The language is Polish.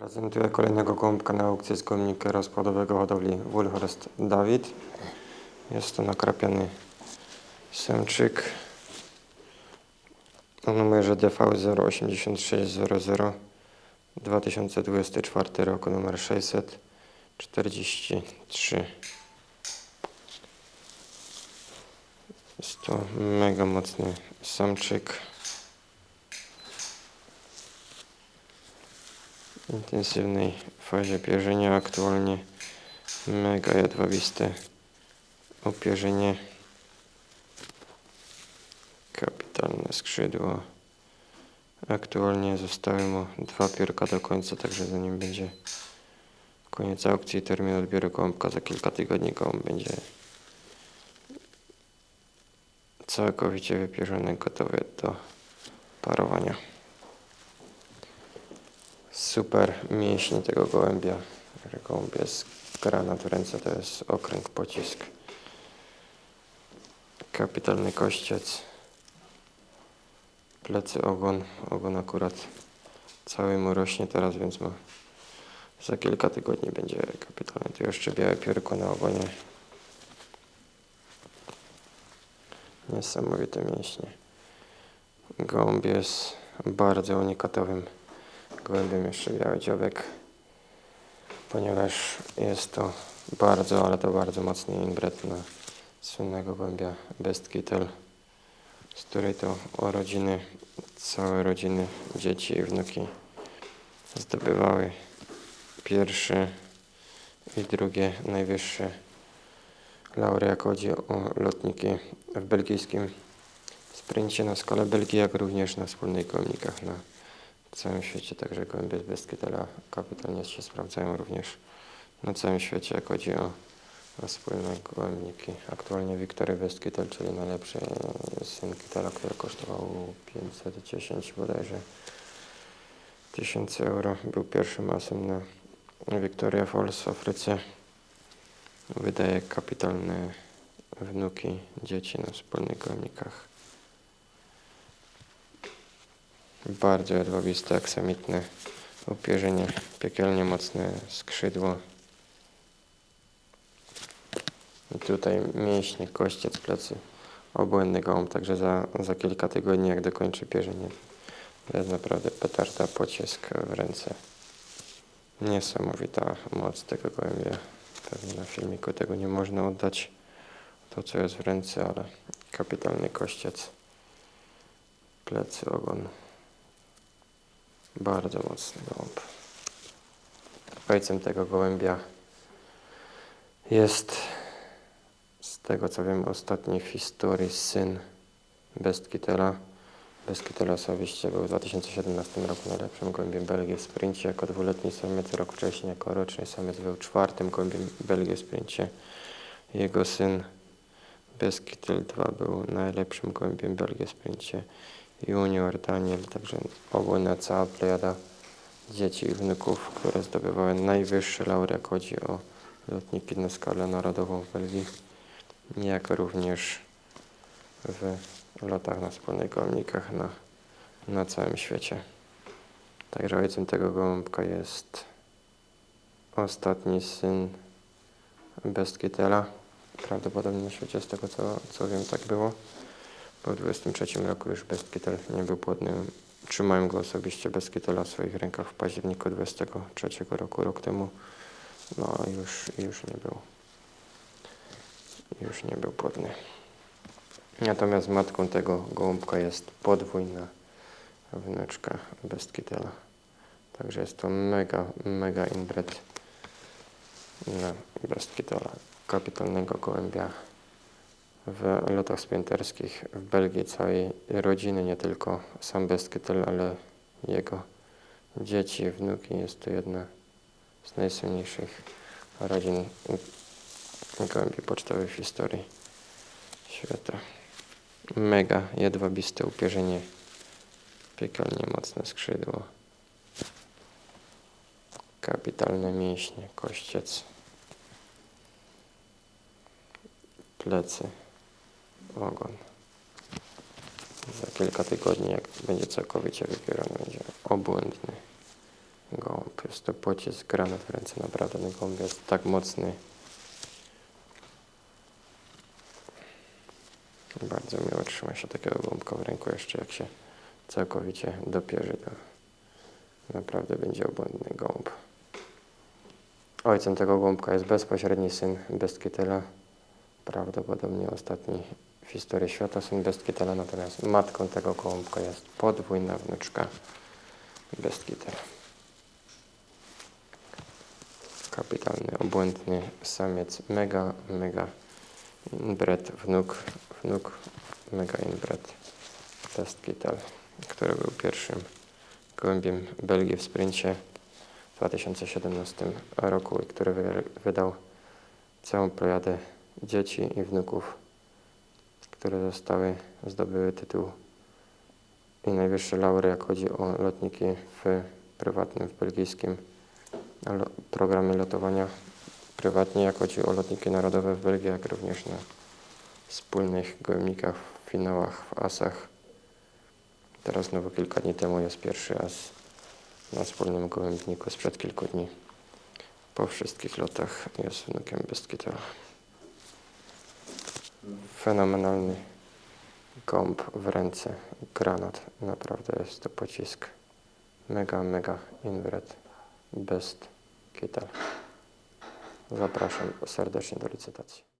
Prezentuję kolejnego gołąbka na aukcji z gołębnika rozpłodowego hodowli Woolhurst David. Jest to nakrapiany semczyk o numerze DV 08600 2024 rok numer 643. Jest to mega mocny samczyk. Intensywnej fazie pierzenia. Aktualnie mega jadłowiste opierzenie. Kapitalne skrzydło. Aktualnie zostały mu dwa piórka do końca także zanim będzie koniec aukcji termin odbioru gołąbka za kilka tygodni. Gołąb będzie całkowicie wypierzony gotowy do parowania super mięśnie tego gołębia. że Gołąb jest granat w ręce, to jest okręg, pocisk. Kapitalny kościec. Plecy, ogon. Ogon akurat cały mu rośnie teraz, więc ma za kilka tygodni będzie kapitalny. Tu jeszcze białe piórko na ogonie. Niesamowite mięśnie. Gołąb jest bardzo unikatowym gołębiem jeszcze biały dziobek, ponieważ jest to bardzo, ale to bardzo mocny inbred na słynnego gołębia Best Kittel, z której to rodziny, całe rodziny, dzieci i wnuki zdobywały pierwsze i drugie najwyższe laury, chodzi o lotniki w belgijskim sprincie na skalę Belgii, jak również na wspólnych gołębnikach na w całym świecie, także gołębie z Beskietela kapitalnie się sprawdzają również na całym świecie, jak chodzi o, wspólne gołębniki. Aktualnie Wiktory Beskitel, czyli najlepszy syn Kitela, który kosztował 510 bodajże tysięcy euro. Był pierwszym asem na Victoria Falls w Afryce. Wydaje kapitalne wnuki, dzieci na wspólnych gołębnikach. Bardzo jadłowiste, aksamitne upierzenie, piekielnie mocne skrzydło. I tutaj mięśnie, kościec, plecy, obłędny gołąb, także za, za kilka tygodni, jak dokończy pierzenie, to jest naprawdę petarda, pocisk w ręce. Niesamowita moc tego gołębia. Pewnie na filmiku tego nie można oddać, to co jest w ręce, ale kapitalny kościec, plecy, ogon. Bardzo mocny gołąb. Ojcem tego gołębia jest, z tego co wiem, ostatni w historii syn Bestkitela. Bestkitela osobiście był w 2017 roku najlepszym gołębiem Belgii w sprincie jako dwuletni samiec, rok wcześniej jako roczny samiec był czwartym gołębiem Belgii w sprincie. Jego syn Beskitel 2 był najlepszym gołębiem Belgii w sprincie. Junior, Daniel, także ogólna cała plejada dzieci i wnuków, które zdobywały najwyższe laury, jak chodzi o lotniki na skalę narodową w Belgii, jak również w lotach na wspólnych gołębnikach na, na całym świecie. Także ojcem tego gołąbka jest ostatni syn Bestkitela, prawdopodobnie na świecie, z tego co, co wiem, tak było. Po 23 roku już Beskitel nie był płodny. Trzymałem go osobiście Beskitela w swoich rękach w październiku 23 roku, rok temu. No już, już nie był. Już nie był płodny. Natomiast matką tego gołąbka jest podwójna wneczka Bestkitela. Także jest to mega, mega inbred na Bestkitela. Kapitalnego gołębia w lotach sprinterskich w Belgii całej rodziny, nie tylko sam Beskytel, ale jego dzieci, wnuki. Jest to jedna z najsłynniejszych rodzin gołębi pocztowych w historii świata. Mega jedwabiste upierzenie, piekielnie mocne skrzydło, kapitalne mięśnie, kościec, plecy ogon. Za kilka tygodni, jak będzie całkowicie wypierany, będzie obłędny gołąb. Jest to pocisk, granat w ręce, naprawdę ten gołąb jest tak mocny. Bardzo miło trzyma się takiego gołąbka w ręku, jeszcze jak się całkowicie dopierzy, to naprawdę będzie obłędny gołąb. Ojcem tego gołąbka jest bezpośredni syn Bestkitela, prawdopodobnie ostatni w historii świata syn Bestkitela, natomiast matką tego gołąbka jest podwójna wnuczka Bestkitela. Kapitalny, obłędny samiec, mega, mega inbred, wnuk, wnuk mega inbred Bestkittel, który był pierwszym gołębiem Belgii w sprincie w 2017 roku i który wy- wydał całą plejadę dzieci i wnuków, które zostały, zdobyły tytuł i najwyższe laury, jak chodzi o lotniki w prywatnym, w belgijskim programie lotowania prywatnie, jak chodzi o lotniki narodowe w Belgii, jak również na wspólnych gołębnikach, w finałach, w asach. Teraz znowu kilka dni temu jest pierwszy as na wspólnym gołębniku sprzed kilku dni. Po wszystkich lotach jest wnukiem Bestkitela. Fenomenalny gąb w ręce, granat. Naprawdę jest to pocisk. Mega, mega inbred. Best Kittel. Zapraszam serdecznie do licytacji.